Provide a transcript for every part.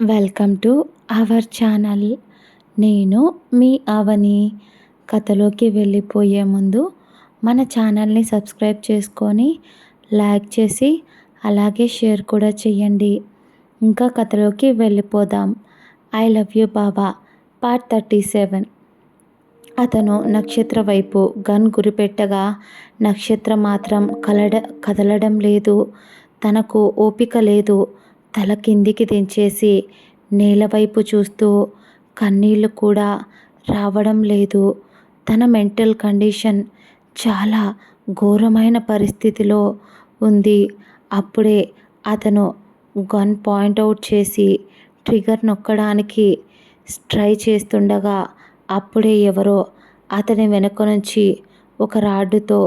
Welcome to our channel. నేను మీ అవని. కథలోకి వెళ్ళిపోయే ముందు మన ఛానల్ని సబ్స్క్రైబ్ చేసుకొని లైక్ చేసి అలాగే షేర్ కూడా చేయండి ఇంకా కథలోకి వెళ్ళిపోదాం. I love you Baba. Part thirty seven. అతను నక్షత్ర వైపు గన్ గురిపెట్టగా నక్షత్రం మాత్రం కలడ కదలడం లేదు. తనకు ఓపిక లేదు. తల కిందికి దించేసి నేలవైపు చూస్తూ కన్నీళ్ళు కూడా రావడం లేదు. తన మెంటల్ కండిషన్ చాలా ఘోరమైన పరిస్థితిలో ఉంది. అప్పుడే అతను గన్ పాయింట్ అవుట్ చేసి ట్రిగర్ నొక్కడానికి ట్రై చేస్తుండగా అప్పుడే ఎవరో అతని వెనక నుంచి ఒక రాడ్డుతో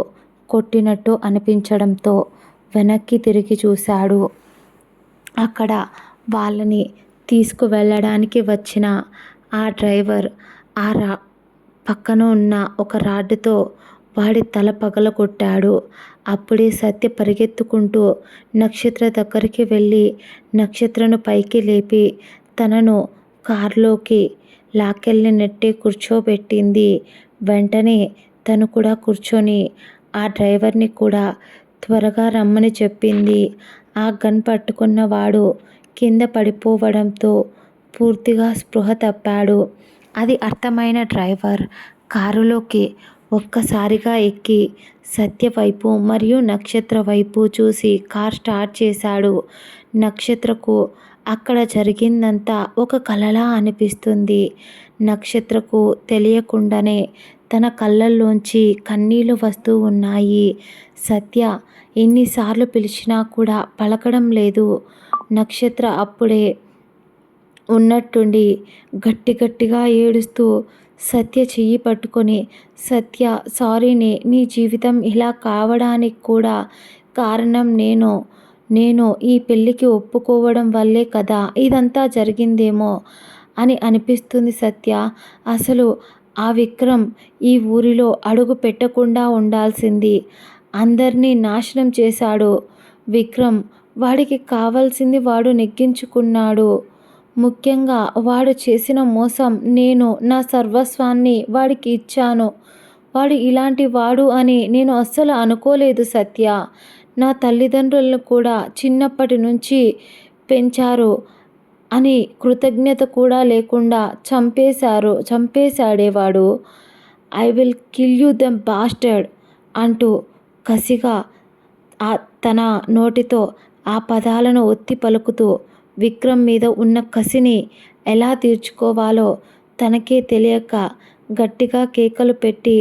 కొట్టినట్టు అనిపించడంతో వెనక్కి తిరిగి చూశాడు. అక్కడ వాళ్ళని తీసుకువెళ్ళడానికి వచ్చిన ఆ డ్రైవర్ ఆ రా పక్కన ఉన్న ఒక రాడ్డుతో వాడి తల పగలగొట్టాడు. అప్పుడే సత్య పరిగెత్తుకుంటూ నక్షత్ర దగ్గరికి వెళ్ళి నక్షత్రను పైకి లేపి తనను కారులోకి లాకెళ్ళి నెట్టి కూర్చోబెట్టింది. వెంటనే తను కూడా కూర్చొని ఆ డ్రైవర్ని కూడా త్వరగా రమ్మని చెప్పింది. ఆ గన్ పట్టుకున్నవాడు కింద పడిపోవడంతో పూర్తిగా స్పృహ తప్పాడు. అది అర్థమైన డ్రైవర్ కారులోకి ఒక్కసారిగా ఎక్కి సత్య వైపు మరియు నక్షత్ర వైపు చూసి కార్ స్టార్ట్ చేశాడు. నక్షత్రకు అక్కడ జరిగిందంతా ఒక కలలా అనిపిస్తుంది. నక్షత్రకు తెలియకుండానే తన కళ్ళల్లోంచి కన్నీళ్ళు వస్తూ ఉన్నాయి. సత్య ఎన్నిసార్లు పిలిచినా కూడా పలకడం లేదు. నక్షత్ర అప్పుడే ఉన్నట్టుండి గట్టి గట్టిగా ఏడుస్తూ సత్య చెయ్యి పట్టుకొని సత్య సారీని నీ జీవితం ఇలా కావడానికి కూడా కారణం నేను. నేను ఈ పెళ్ళికి ఒప్పుకోవడం వల్లే కదా ఇదంతా జరిగిందేమో అని అనిపిస్తుంది సత్య. అసలు ఆ విక్రమ్ ఈ ఊరిలో అడుగు పెట్టకుండా ఉండాల్సింది. అందరినీ నాశనం చేశాడు. విక్రమ్ వాడికి కావాల్సింది వాడు నెగ్గించుకున్నాడు. ముఖ్యంగా వాడు చేసిన మోసం నేను నా సర్వస్వాన్ని వాడికి ఇచ్చాను. వాడు ఇలాంటి వాడు అని నేను అస్సలు అనుకోలేదు సత్య. నా తల్లిదండ్రులను కూడా చిన్నప్పటి నుంచి పెంచారు. అని కృతజ్ఞత కూడా లేకుండా చంపేశారు చంపేశాడేవాడు I will kill you them bastard అంటూ కసిగా తన నోటితో ఆ పదాలను ఒత్తి పలుకుతూ విక్రమ్ మీద ఉన్న కసిని ఎలా తీర్చుకోవాలో తనకే తెలియక గట్టిగా కేకలు పెట్టి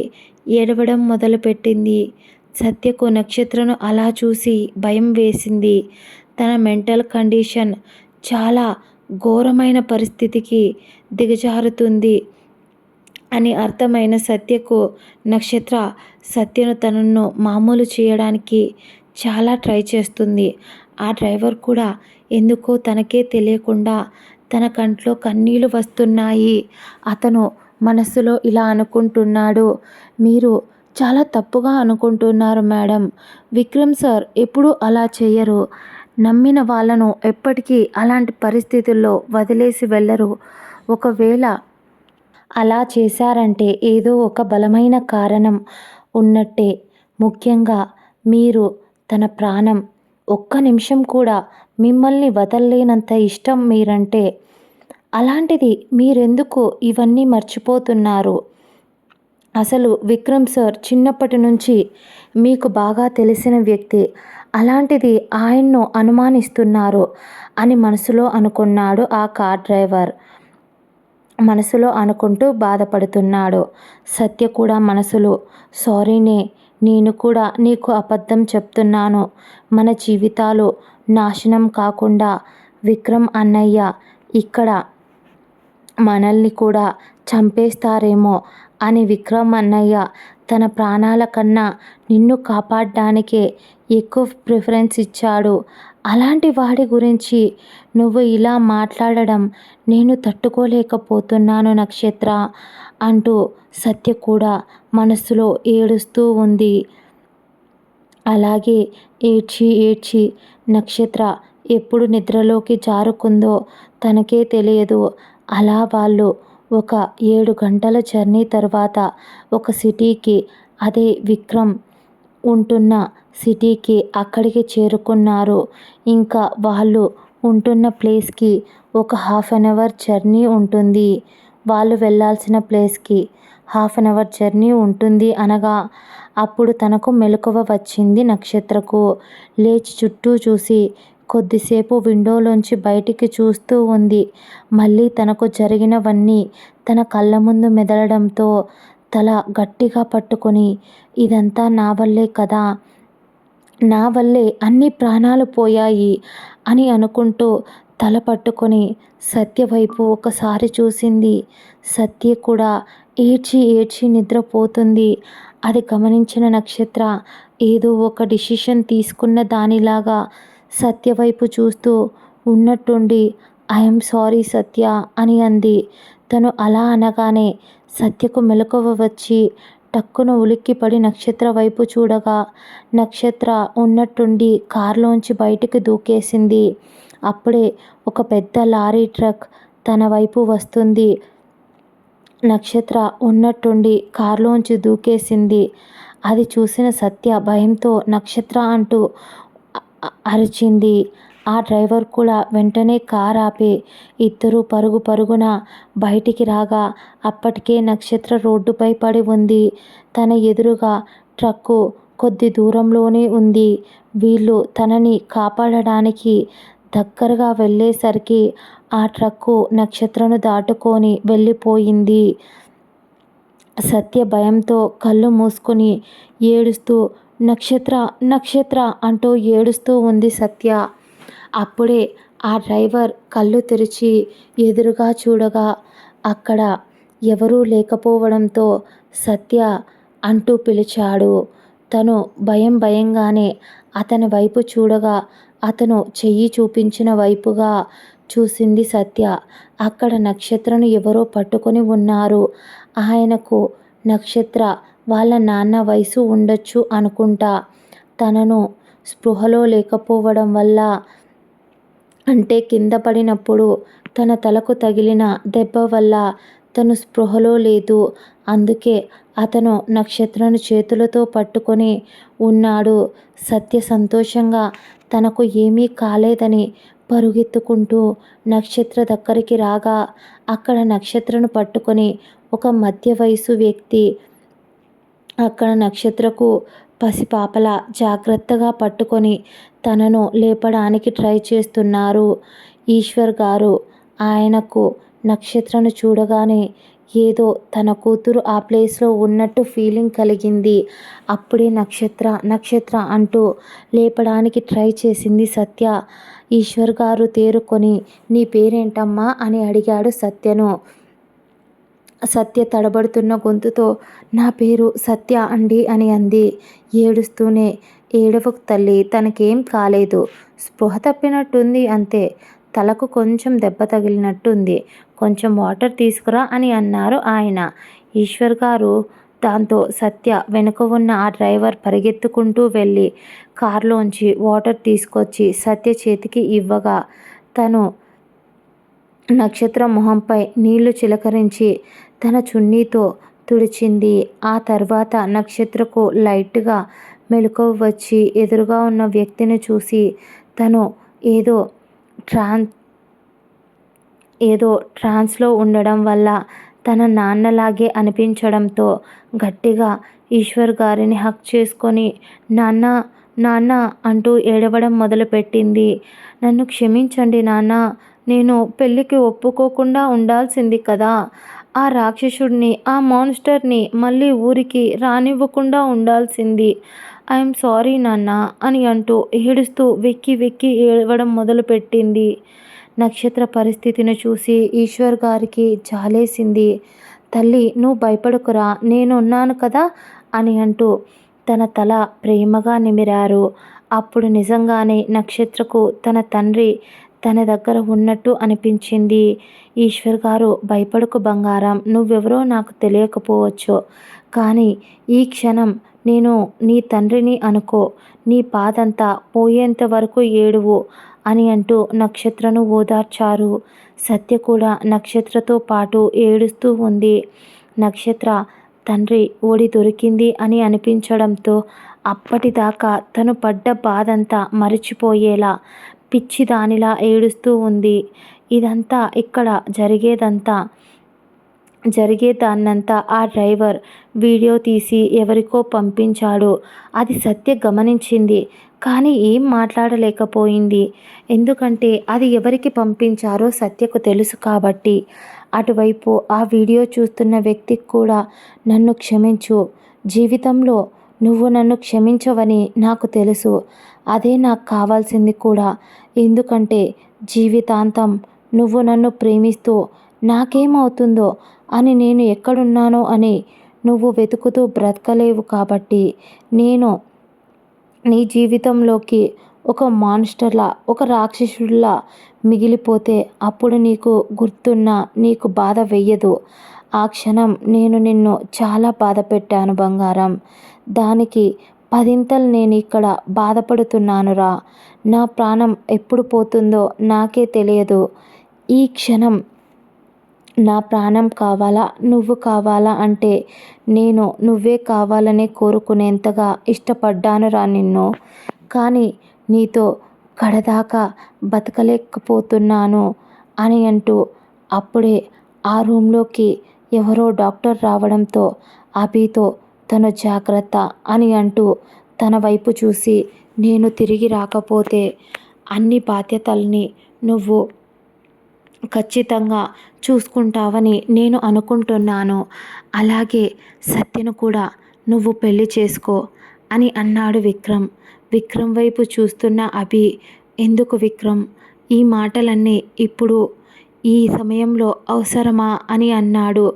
ఏడవడం మొదలుపెట్టింది. సత్యకు నక్షత్రను అలా చూసి భయం వేసింది. తన మెంటల్ కండిషన్ చాలా ఘోరమైన పరిస్థితికి దిగజారుతుంది అని అర్థమైన సత్యకు నక్షత్ర సత్యను తనను మామూలు చేయడానికి చాలా ట్రై చేస్తుంది. ఆ డ్రైవర్ కూడా ఎందుకో తనకే తెలియకుండా తన కంట్లో కన్నీళ్ళు వస్తున్నాయి. అతను మనస్సులో ఇలా అనుకుంటున్నాడు. మీరు చాలా తప్పుగా అనుకుంటున్నారు మేడం. విక్రమ్ సార్ ఎప్పుడూ అలా చేయరు. నమ్మిన వాళ్ళను ఎప్పటికీ అలాంటి పరిస్థితుల్లో వదిలేసి వెళ్ళరు. ఒకవేళ అలా చేశారంటే ఏదో ఒక బలమైన కారణం ఉన్నట్టే. ముఖ్యంగా మీరు తన ప్రాణం ఒక్క నిమిషం కూడా మిమ్మల్ని వదలలేనంత ఇష్టం మీరంటే అలాంటిది మీరెందుకు ఇవన్నీ మర్చిపోతున్నారు? అసలు విక్రమ్ సార్ చిన్నప్పటి నుంచి మీకు బాగా తెలిసిన వ్యక్తి. అలాంటిది ఆయన్ను అనుమానిస్తున్నారు అని మనసులో అనుకున్నాడు ఆ కార్ డ్రైవర్. మనసులో అనుకుంటూ బాధపడుతున్నాడు. సత్య కూడా మనసులో సారీనే నేను కూడా నీకు అబద్ధం చెప్తున్నాను. మన జీవితాలు నాశనం కాకుండా విక్రమ్ అన్నయ్య ఇక్కడ మనల్ని కూడా చంపేస్తారేమో అని విక్రమ్ అన్నయ్య తన ప్రాణాల కన్నా నిన్ను కాపాడడానికే ఎక్కువ ప్రిఫరెన్స్ ఇచ్చాడు. అలాంటి వాడి గురించి నువ్వు ఇలా మాట్లాడడం నేను తట్టుకోలేకపోతున్నాను నక్షత్ర అంటూ సత్య కూడా మనసులో ఏడుస్తూ ఉంది. అలాగే ఏడ్చి ఏడ్చి నక్షత్ర ఎప్పుడు నిద్రలోకి జారుకుందో తనకే తెలియదు. అలా వాళ్ళు ఒక ఏడు గంటల జర్నీ తర్వాత ఒక సిటీకి అదే విక్రమ్ ఉంటున్న సిటీకి అక్కడికి చేరుకున్నారు. ఇంకా వాళ్ళు ఉంటున్న ప్లేస్కి ఒక హాఫ్ అన్ అవర్ జర్నీ ఉంటుంది. వాళ్ళు వెళ్ళాల్సిన ప్లేస్కి హాఫ్ అన్ అవర్ జర్నీ ఉంటుంది అనగా అప్పుడు తనకు మెలకువ వచ్చింది నక్షత్రకు. లేచి చుట్టూ చూసి కొద్దిసేపు విండోలోంచి బయటికి చూస్తూ ఉంది. మళ్ళీ తనకు జరిగినవన్నీ తన కళ్ళ ముందు మెదలడంతో తల గట్టిగా పట్టుకొని ఇదంతా నా వల్లే కదా నా వల్లే అన్ని ప్రాణాలు పోయాయి అని అనుకుంటూ తల పట్టుకొని సత్య వైపు ఒకసారి చూసింది. సత్య కూడా ఏడ్చి ఏడ్చి నిద్రపోతుంది. అది గమనించిన నక్షత్ర ఏదో ఒక డిసిషన్ తీసుకున్న దానిలాగా సత్య వైపు చూస్తూ ఉన్నట్టుండి ఐఎమ్ సారీ సత్య అని అంది. తను అలా అనగానే సత్యకు మెలకువ వచ్చి టక్కున ఉలిక్కిపడి నక్షత్ర వైపు చూడగా నక్షత్ర ఉన్నట్టుండి కారులోంచి బయటికి దూకేసింది. అప్పుడే ఒక పెద్ద లారీ ట్రక్ తన వైపు వస్తుంది. నక్షత్ర ఉన్నట్టుండి కారులోంచి దూకేసింది. అది చూసిన సత్య భయంతో నక్షత్ర అంటూ అరిచింది. ఆ డ్రైవర్ కూడా వెంటనే కార్ ఆపి ఇద్దరు పరుగు పరుగున బయటికి రాగా అప్పటికే నక్షత్ర రోడ్డుపై పడి ఉంది. తన ఎదురుగా ట్రక్కు కొద్ది దూరంలోనే ఉంది. వీళ్ళు తనని కాపాడడానికి దగ్గరగా వెళ్ళేసరికి ఆ ట్రక్కు నక్షత్రను దాటుకొని వెళ్ళిపోయింది. సత్య భయంతో కళ్ళు మూసుకొని ఏడుస్తూ నక్షత్ర నక్షత్ర అంటూ ఏడుస్తూ ఉంది సత్య. అప్పుడే ఆ డ్రైవర్ కళ్ళు తెరిచి ఎదురుగా చూడగా అక్కడ ఎవరూ లేకపోవడంతో సత్య అంటూ పిలిచాడు. తను భయం భయంగానే అతని వైపు చూడగా అతను చెయ్యి చూపించిన వైపుగా చూసింది సత్య. అక్కడ నక్షత్రను ఎవరో పట్టుకొని ఉన్నారు. ఆయనకు నక్షత్ర వాళ్ళ నాన్న వయసు ఉండొచ్చు అనుకుంటా. తనను స్పృహలో లేకపోవడం వల్ల అంటే కింద పడినప్పుడు తన తలకు తగిలిన దెబ్బ వల్ల తను స్పృహలో లేదు. అందుకే అతను నక్షత్రను చేతులతో పట్టుకొని ఉన్నాడు. సత్య సంతోషంగా తనకు ఏమీ కాలేదని పరుగెత్తుకుంటూ నక్షత్ర దగ్గరికి రాగా అక్కడ నక్షత్రను పట్టుకొని ఒక మధ్య వయసు వ్యక్తి అక్కడ నక్షత్రకు పసిపాపల జాగ్రత్తగా పట్టుకొని తనను లేపడానికి ట్రై చేస్తున్నారు. ఈశ్వర్ గారు ఆయనకు నక్షత్రను చూడగానే ఏదో తన కూతురు ఆ ప్లేస్లో ఉన్నట్టు ఫీలింగ్ కలిగింది. అప్పుడే నక్షత్ర నక్షత్ర అంటూ లేపడానికి ట్రై చేసింది సత్య. ఈశ్వర్ గారు తేరుకొని నీ పేరేంటమ్మా? అని అడిగాడు సత్యను. సత్య తడబడుతున్న గొంతుతో నా పేరు సత్య అండి అని అంది. ఏడుస్తూనే ఏడవకు తల్లి తనకేం కాలేదు. స్పృహ తప్పినట్టుంది అంతే. తలకు కొంచెం దెబ్బ తగిలినట్టుంది. కొంచెం వాటర్ తీసుకురా అని అన్నారు ఆయన. ఈశ్వర్ గారు దాంతో సత్య వెనుక ఉన్న ఆ డ్రైవర్ పరిగెత్తుకుంటూ వెళ్ళి కారులోంచి వాటర్ తీసుకొచ్చి సత్య చేతికి ఇవ్వగా తను నక్షత్ర మొహంపై నీళ్ళు చిలకరించి తన చున్నీతో తుడిచింది. ఆ తర్వాత నక్షత్రకు లైట్గా మెలకువ వచ్చి ఎదురుగా ఉన్న వ్యక్తిని చూసి తను ఏదో ట్రాన్ ఏదో ట్రాన్స్లో ఉండడం వల్ల తన నాన్నలాగే అనిపించడంతో గట్టిగా ఈశ్వర్ గారిని హక్ చేసుకొని నాన్న నాన్న అంటూ ఏడవడం మొదలుపెట్టింది. నన్ను క్షమించండి నాన్న నేను పెళ్ళికి ఒప్పుకోకుండా ఉండాల్సింది కదా ఆ రాక్షసుడిని ఆ మాన్స్టర్ని మళ్ళీ ఊరికి రానివ్వకుండా ఉండాల్సింది. ఐఎమ్ సారీ నాన్న అని అంటూ ఏడుస్తూ వెక్కి వెక్కి ఏడవడం మొదలుపెట్టింది. నక్షత్ర పరిస్థితిని చూసి ఈశ్వర్ గారికి జాలేసింది. తల్లి నువ్వు భయపడకురా నేనున్నాను కదా అని అంటూ తన తల ప్రేమగా నిమిరారు. అప్పుడు నిజంగానే నక్షత్రకు తన తండ్రి తన దగ్గర ఉన్నట్టు అనిపించింది. ఈశ్వర్ గారు భయపడకు బంగారం నువ్వెవరో నాకు తెలియకపోవచ్చు. కానీ ఈ క్షణం నేను నీ తండ్రిని అనుకో నీ బాధంతా పోయేంత వరకు ఏడువు అని అంటూ నక్షత్రను ఓదార్చారు. సత్య కూడా నక్షత్రతో పాటు ఏడుస్తూ ఉంది. నక్షత్ర తండ్రి ఓడి దొరికింది అని అనిపించడంతో అప్పటిదాకా తను పడ్డ బాధంతా మరిచిపోయేలా పిచ్చి దానిలా ఏడుస్తూ ఉంది. ఇదంతా ఇక్కడ జరిగేదంతా జరిగేదాన్నంతా ఆ డ్రైవర్ వీడియో తీసి ఎవరికో పంపించాడు. అది సత్య గమనించింది. కానీ ఏం మాట్లాడలేకపోయింది. ఎందుకంటే అది ఎవరికి పంపించారో సత్యకు తెలుసు కాబట్టి. అటువైపు ఆ వీడియో చూస్తున్న వ్యక్తికి కూడా నన్ను క్షమించు. జీవితంలో నువ్వు నన్ను క్షమించవని నాకు తెలుసు. అదే నాకు కావాల్సింది కూడా. ఎందుకంటే జీవితాంతం నువ్వు నన్ను ప్రేమిస్తూ నాకేమవుతుందో అని నేను ఎక్కడున్నానో అని నువ్వు వెతుకుతూ బ్రతకలేవు కాబట్టి నేను నీ జీవితంలోకి ఒక మాన్స్టర్లా ఒక రాక్షసుడిలా మిగిలిపోతే అప్పుడు నీకు గుర్తున్న నీకు బాధ వెయ్యదు. ఆ క్షణం నేను నిన్ను చాలా బాధ పెట్టాను బంగారం. దానికి పదింతలు నేను ఇక్కడ బాధపడుతున్నానురా. నా ప్రాణం ఎప్పుడు పోతుందో నాకే తెలియదు. ఈ క్షణం నా ప్రాణం కావాలా? నువ్వు కావాలా అంటే నేను నువ్వే కావాలని కోరుకునేంతగా ఇష్టపడ్డానురా నిన్ను. కానీ నీతో కడదాకా బతకలేకపోతున్నాను అని అంటూ అప్పుడే ఆ రూమ్లోకి ఎవరో డాక్టర్ రావడంతో అభితో తను జాగ్రత్త అని అంటూ తన వైపు చూసి నేను తిరిగి రాకపోతే అన్ని బాధ్యతల్ని నువ్వు ఖచ్చితంగా చూసుకుంటావని నేను అనుకుంటున్నాను. అలాగే సత్యను కూడా నువ్వు పెళ్ళి చేసుకో అని అన్నాడు విక్రమ్. విక్రమ్ వైపు చూస్తున్న అభి ఎందుకు విక్రమ్? ఈ మాటలన్నీ ఇప్పుడు ఈ సమయంలో అవసరమా? అని అన్నాడు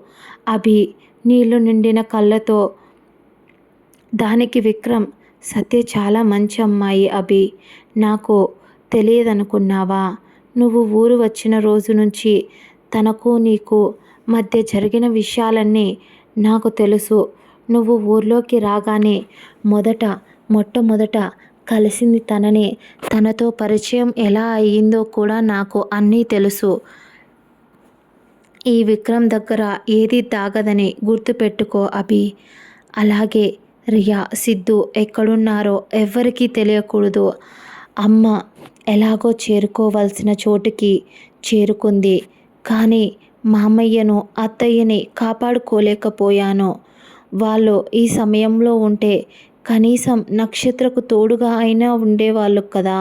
అభి నీళ్ళు నిండిన కళ్ళతో దానికి విక్రమ్ సత్య చాలా మంచి అమ్మాయి అభి నాకు తెలియదనుకున్నావా? నువ్వు ఊరు వచ్చిన రోజు నుంచి తనకు నీకు మధ్య జరిగిన విషయాలన్నీ నాకు తెలుసు. నువ్వు ఊర్లోకి రాగానే మొదట మొట్టమొదట కలిసింది తననే. తనతో పరిచయం ఎలా అయ్యిందో కూడా నాకు అన్నీ తెలుసు. ఈ విక్రమ్ దగ్గర ఏది తాగదని గుర్తుపెట్టుకో అభి. అలాగే రియా సిద్ధు ఎక్కడున్నారో ఎవ్వరికీ తెలియకూడదు. అమ్మ ఎలాగో చేరుకోవాల్సిన చోటుకి చేరుకుంది. కానీ మామయ్యను అత్తయ్యని కాపాడుకోలేకపోయాను. వాళ్ళు ఈ సమయంలో ఉంటే కనీసం నక్షత్రకు తోడుగా అయినా ఉండేవాళ్ళు కదా.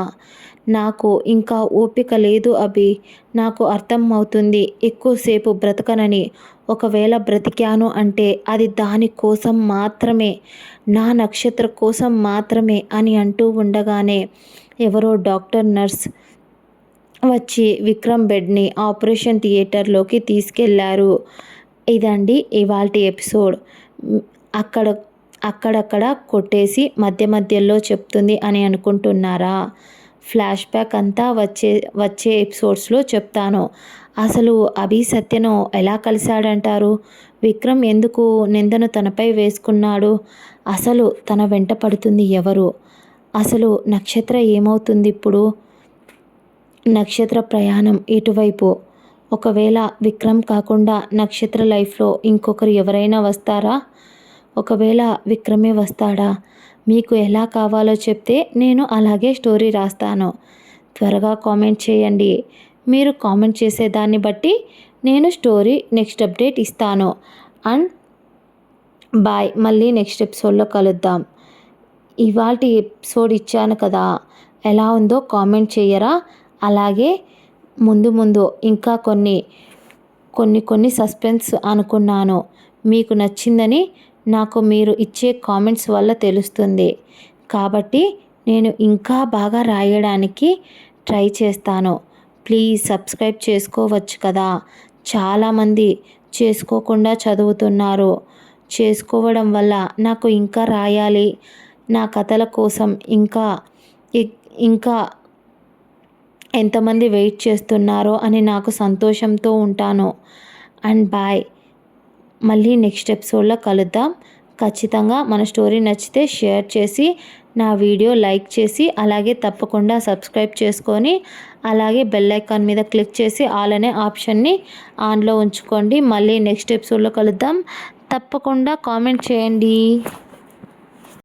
నాకు ఇంకా ఓపిక లేదు అభి. నాకు అర్థం అవుతుంది ఎక్కువసేపు బ్రతకనని ఒకవేళ బ్రతికాను అంటే అది దాని కోసం మాత్రమే నా నక్షత్ర కోసం మాత్రమే అని అంటూ ఉండగానే ఎవరో డాక్టర్ నర్స్ వచ్చి విక్రమ్ బెడ్ని ఆపరేషన్ థియేటర్లోకి తీసుకెళ్ళారు. ఇదండి ఇవాళ ఎపిసోడ్. అక్కడ అక్కడక్కడ కొట్టేసి మధ్య మధ్యలో చెప్తుంది అని అనుకుంటున్నారా? ఫ్లాష్ బ్యాక్ అంతా వచ్చే వచ్చే ఎపిసోడ్స్లో చెప్తాను. అసలు అభి సత్యను ఎలా కలిశాడంటారు? విక్రమ్ ఎందుకు నిందను తనపై వేసుకున్నాడు? అసలు తన వెంట పడుతుంది ఎవరు? అసలు నక్షత్ర ఏమవుతుంది ఇప్పుడు? నక్షత్ర ప్రయాణం ఇటువైపు. ఒకవేళ విక్రమ్ కాకుండా నక్షత్ర లైఫ్లో ఇంకొకరు ఎవరైనా వస్తారా? ఒకవేళ విక్రమే వస్తాడా? మీకు ఎలా కావాలో చెప్తే నేను అలాగే స్టోరీ రాస్తాను. త్వరగా కామెంట్ చేయండి. మీరు కామెంట్ చేసేదాన్ని బట్టి నేను స్టోరీ నెక్స్ట్ అప్డేట్ ఇస్తాను. And bye. మళ్ళీ నెక్స్ట్ ఎపిసోడ్లో కలుద్దాం. ఇవాళ ఎపిసోడ్ ఇచ్చాను కదా. ఎలా ఉందో కామెంట్ చేయరా? అలాగే ముందు ముందు ఇంకా కొన్ని కొన్ని కొన్ని సస్పెన్స్ అనుకున్నాను. మీకు నచ్చిందని నాకు మీరు ఇచ్చే కామెంట్స్ వల్ల తెలుస్తుంది. కాబట్టి నేను ఇంకా బాగా రాయడానికి ట్రై చేస్తాను. ప్లీజ్ సబ్స్క్రైబ్ చేసుకోవచ్చు కదా. చాలామంది చేసుకోకుండా చదువుతున్నారు. చేసుకోవడం వల్ల నాకు ఇంకా రాయాలి. నా కథల కోసం ఇంకా ఇంకా ఎంతమంది వెయిట్ చేస్తున్నారో అని నాకు సంతోషంతో ఉంటాను. And bye. మళ్ళీ నెక్స్ట్ ఎపిసోడ్లో కలుద్దాం. ఖచ్చితంగా మన స్టోరీ నచ్చితే షేర్ చేసి నా వీడియో లైక్ చేసి అలాగే తప్పకుండా సబ్స్క్రైబ్ చేసుకొని అలాగే బెల్ ఐకాన్ మీద క్లిక్ చేసి ఆల్ అనే ఆప్షన్ని ఆన్లో ఉంచుకోండి. మళ్ళీ నెక్స్ట్ ఎపిసోడ్లో కలుద్దాం. తప్పకుండా కామెంట్ చేయండి.